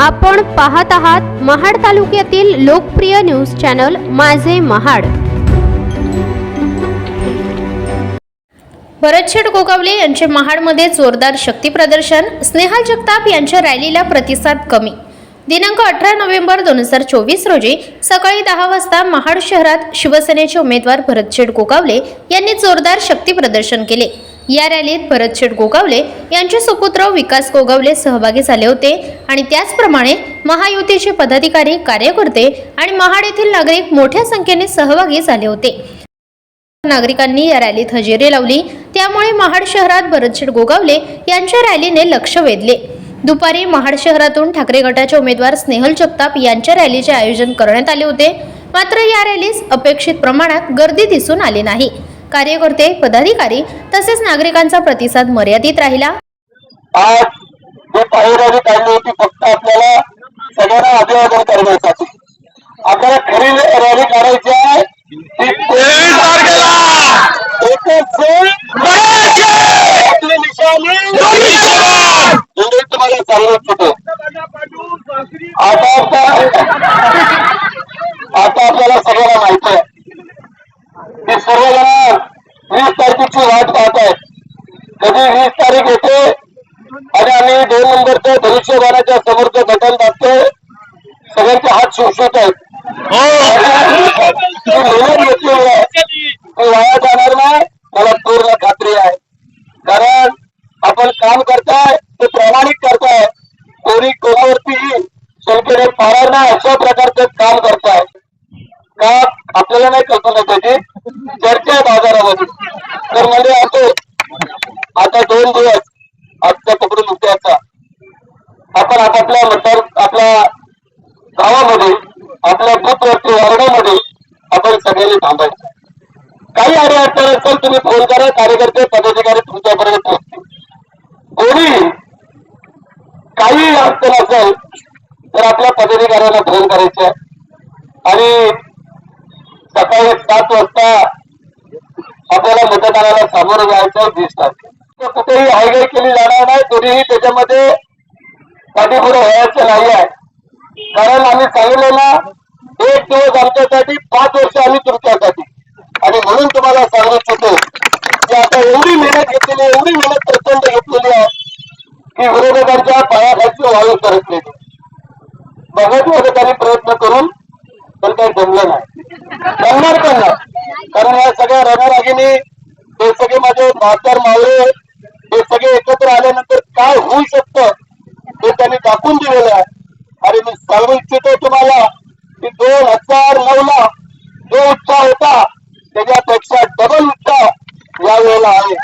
आपण पाहत आहात महाड तालुक्यातील लोकप्रिय न्यूज चॅनल माझे महाड. भरतशेठ गोगावले यांचे महाडमध्ये जोरदार शक्ती प्रदर्शन स्नेहल जगताप यांच्या रॅलीला प्रतिसाद कमी. दिनांक अठरा नोव्हेंबर दोन हजार चोवीस रोजी सकाळी दहा वाजता महाड शहरात शिवसेनेचे उमेदवार भरतशेठ गोगावले यांनी जोरदार शक्ती प्रदर्शन केले. या रॅलीत भरतशेठ गोगावले यांचे सुपुत्र विकास गोगावले सहभागी झाले होते आणि त्याचप्रमाणे महायुतीचे पदाधिकारी कार्यकर्ते आणि महाड येथील नागरिक मोठ्या संख्येने सहभागी झाले होते. नागरिकांनी या रॅलीत हजेरी लावली. त्यामुळे महाड शहरात भरतशेठ गोगावले यांच्या रॅलीने लक्ष वेधले. दुपारी महाड शहरातून ठाकरे गटाचे उमेदवार स्नेहल जगताप यांच्या रॅलीचे आयोजन करण्यात आले होते. मात्र या रॅलीस अपेक्षित प्रमाणात गर्दी दिसून आली नाही. कार्यकर्ते पदाधिकारी तसेच नागरिकांचा प्रतिसाद मर्यादित राहिला. आज काढली फक्त आपल्याला सगळ्यांना अभिवादन करण्यासाठी. आपल्याला खरी रॅली काढायची आहे. ती तेवीस तारखेला एकच आपली निशाणी तुम्हाला होतो आता आता आपल्याला सगळ्यांना माहीत आहे. की सर्वजण वीस तारखेची वाट पाहत आहेत. कधी वीस तारीख येते आणि आम्ही दोन नंबरचं धनुष्यबाणाच्या समोरचं बटन दाबतोय. सगळ्यांचे हात शोषत आहेत. ती आहे. ती वाया जाणार नाही. मला पूर्ण खात्री आहे. कारण आपण काम करताय ते प्रामाणिक करताय. कोणी कोणावरती संख्येने पाळणार नाही अशा प्रकारचं काम करताय. का? आपल्याला नाही कल्पना त्याची चर्चा आहे बाजारामध्ये. तर असो आता दोन दिवस आजच्या पकडून उद्याचा आपण आपापल्या मतदार आपल्या गावामध्ये आपल्या बुथवरती वार्डामध्ये आपण सगळ्यांनी थांबायचं. काही अडी अडचण असेल तुम्ही फोन करा. कार्यकर्ते पदाधिकारी तुमच्यापर्यंत पोहोचतील. कोणी काही अडचण असेल तर आपल्या पदाधिकाऱ्यांना फोन करायचे. आणि सकाळी सात वाजता आपल्याला मतदानाला सामोरं जायचं दिसतात. तारखेला कुठेही हायगाई केली जाणार नाही तरीही त्याच्यामध्ये पाठीपुढे व्हायचं नाही आहे. कारण आम्ही सांगितलं ना एक दिवस आमच्यासाठी पाच वर्ष आम्ही तुमच्यासाठी. आणि म्हणून तुम्हाला सांगू इच्छितो की आता एवढी मेहनत घेतलेली आहे, एवढी मेहनत प्रचंड घेतलेली आहे की विरोधकांच्या पायाखालची वाळू नाही. बघत होते त्यांनी प्रयत्न करून पण काही जमलं नाही. जमणार पण नाही. काय होऊ शकतं हे त्यांनी दाखवून दिलेलं आहे. आणि मी सांगू इच्छितो तुम्हाला की दोन हजार नऊ ला जो उत्साह होता त्याच्यापेक्षा डबल उत्साह या वेळेला आहे.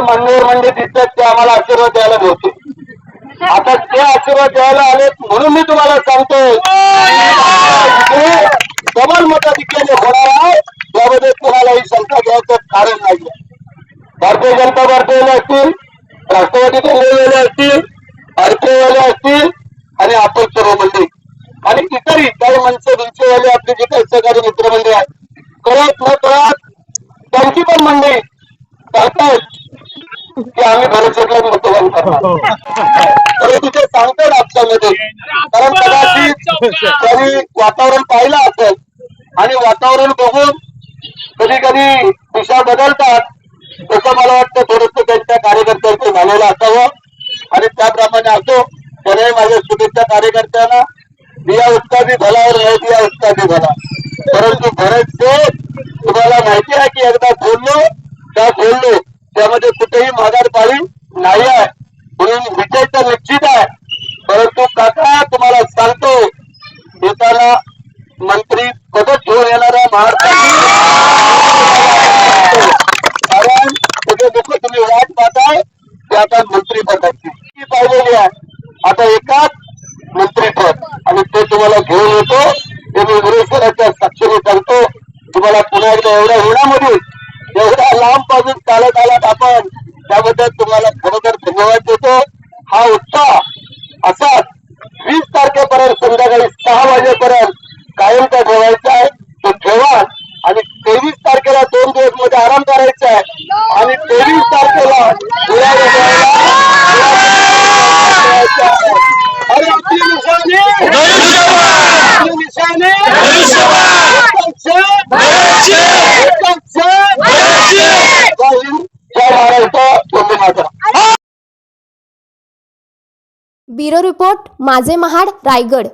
एखादं मंदिर म्हणजे दिसतात ते आम्हाला आशीर्वाद द्यायला मिळतो आता ते आशीर्वाद द्यायला आले म्हणून मी तुम्हाला सांगतोय. डबल मताधिक्याने होणार आहे. कोणालाही शंका घ्यायचं कारण नाही भारतीय जनता पार्टीवाले असतील राष्ट्रवादी काँग्रेसवाले असतील आरपीवाले असतील आणि आपण सर्व मंडळी. आणि इतरही काही माणसं बिंचेवाले आपले जे काही सहकारी मित्रमंडळी आहेत. करत न करत त्यांची पण मंडळी करतायत. की आम्ही भरतशेठला मतदान करणार. तर तिथे सांगतात आपल्यामध्ये. कारण कदाचित त्यांनी वातावरण पाहिलं असेल आणि वातावरण बघून कधी कधी दिशा बदलतात तसं मला वाटतं थोडस त्यांच्या कार्यकर्त्यांचं झालेलं असावं. आणि त्याप्रमाणे असो त्याने माझ्या शुभेच्छा कार्यकर्त्यांना. दिया उसका भी भला और नाही दिया उसका भी भला. परंतु भरत तुम्हाला माहिती आहे की एकदा बोललो त्या बोललो त्यामध्ये कुठेही माघार पाळी नाही आहे म्हणून विजय तर निश्चित आहे परंतु काका तुम्हाला सांगतो येताना मंत्री पद घेऊन येणारा महाराष्ट्राची कारण तुझे दुःख तुम्ही वाट पाहताय ते आता मंत्री पदाची ती पाहिलेली आहे आता एकाच मंत्रीपद आणि ते तुम्हाला घेऊन येतो ते मी गुरुश्वराच्या साक्षीने सांगतो तुम्हाला पुन्हा एकदा एवढ्या उन्हामध्ये एवढ्या लांबपासून चालत आलात आपण त्याबद्दल तुम्हाला खरोखर धन्यवाद देतो हा उत्साह असाच वीस संध्याकाळी सहा वाजेपर्यंत कायमचा ठेवायचा आहे. तो ठेवा आणि तेवीस तारखेला दोन दिवसमध्ये आराम करायचा आहे. आणि तेवीस तारखेला गुलाब उधळायला ठेवायचा आहे. अरे आपली निशाणी आपली निशाणी एकच एकच जय हिंद जय महाराष्ट्र वंदे मातरम ब्युरो रिपोर्ट माझे महाड रायगड.